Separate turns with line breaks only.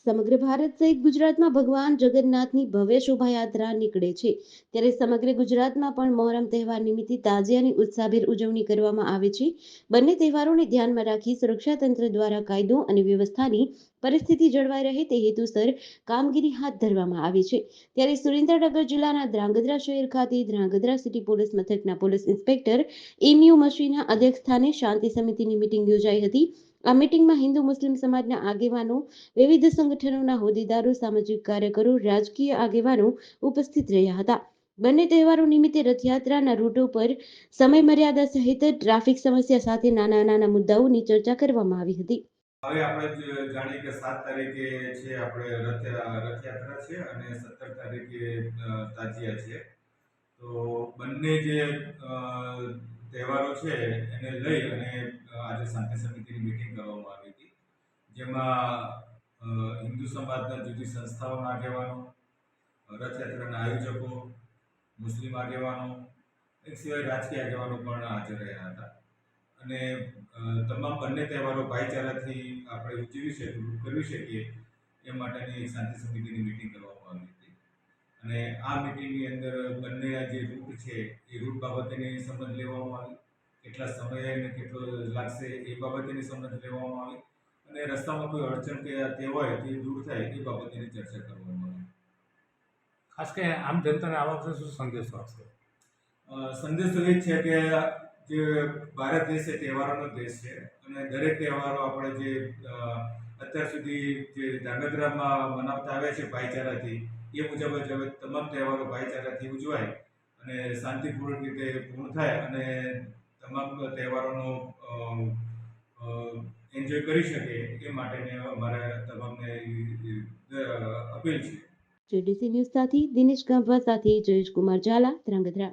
સમગ્ર ભારત સહિત ગુજરાતમાં ભગવાન જગન્નાથની ભવ્ય શોભાયાત્રા નીકળે છે. ત્યારે સમગ્ર ગુજરાતમાં પણ મોહરમ તહેવાર નિમિત્તે તાજિયાની ઉત્સાહભેર ઉજવણી કરવામાં આવે છે. બંને તહેવારોને ધ્યાનમાં રાખી સુરક્ષા તંત્ર દ્વારા કાયદો અને વ્યવસ્થાની પરિસ્થિતિ જળવાઈ રહે તે હેતુસર કામગીરી હાથ ધરવામાં આવી છે. ત્યારે સુરેન્દ્રનગર જિલ્લાના ધ્રાંગધ્રા શહેર ખાતે ધ્રાંગધ્રા સિટી પોલીસ મથકના પોલીસ ઇન્સ્પેક્ટર એમયુ મશીના અધ્યક્ષસ્થાને શાંતિ સમિતિની મિટિંગ યોજાઈ હતી. આ મિટિંગમાં હિન્દુ મુસ્લિમ સમાજના આગેવાનો, વિવિધ સંગઠનોના હોદ્દેદારો, સામાજિક કાર્યકરો, રાજકીય આગેવાનો ઉપસ્થિત રહ્યા હતા. બંને તહેવારો નિમિત્તે રથયાત્રાના રૂટો પર સમય મર્યાદા સહિત ટ્રાફિક સમસ્યા સાથે નાના નાના મુદ્દાઓની ચર્ચા કરવામાં આવી હતી.
હવે આપણે જાણીએ કે સાત તારીખે છે આપણે રથ, રથયાત્રા છે અને સત્તર તારીખે તાજિયા છે. તો બંને જે તહેવારો છે એને લઈ અને આજે શાંતિ સમિતિની મિટિંગ કરવામાં આવી હતી. જેમાં હિન્દુ સમાજના જુદી સંસ્થાઓના આગેવાનો, રથયાત્રાના આયોજકો, મુસ્લિમ આગેવાનો એ સિવાય રાજકીય આગેવાનો પણ હાજર રહ્યા હતા. અને તમામ બંને તહેવારો ભાઈચારાથી આપણે ઉજવી શકીએ કરવી શકીએ એ માટેની એક શાંતિ સમિતિની મિટિંગ કરવામાં આવી હતી. અને આ મિટિંગની અંદર બંનેના જે રૂટ છે, એ રૂટ બાબતેની સમજ લેવામાં આવી. કેટલા સમય અને કેટલો લાગશે એ બાબતેની સમજ લેવામાં આવે. અને રસ્તામાં કોઈ અડચણ કે તે હોય તે દૂર થાય એ બાબતેની ચર્ચા કરવામાં આવે.
ખાસ કરીને આમ જનતાને આ વખતે શું સંદેશો આપશે?
સંદેશો સંદેશ એ છે કે જે ભારત દેશ એ તહેવારોનો દેશ છે. અને દરેક તહેવારો આપણે જે અત્યાર સુધી જે ધાંગધ્રામાં મનાવતા આવ્યા છે ભાઈચારાથી એ મુજબ જ હવે તમામ તહેવારો ભાઈચારાથી ઉજવાય અને શાંતિપૂર્વક રીતે પૂર્ણ થાય અને તમામ તહેવારોનો એન્જોય કરી શકે એ માટેને અમારે તમામને અપીલ છે.
જેડીસી ન્યૂઝ સાથે દિનેશ ગાંભા સાથે જયેશ કુમાર ઝાલા, ધ્રાંગધ્રા.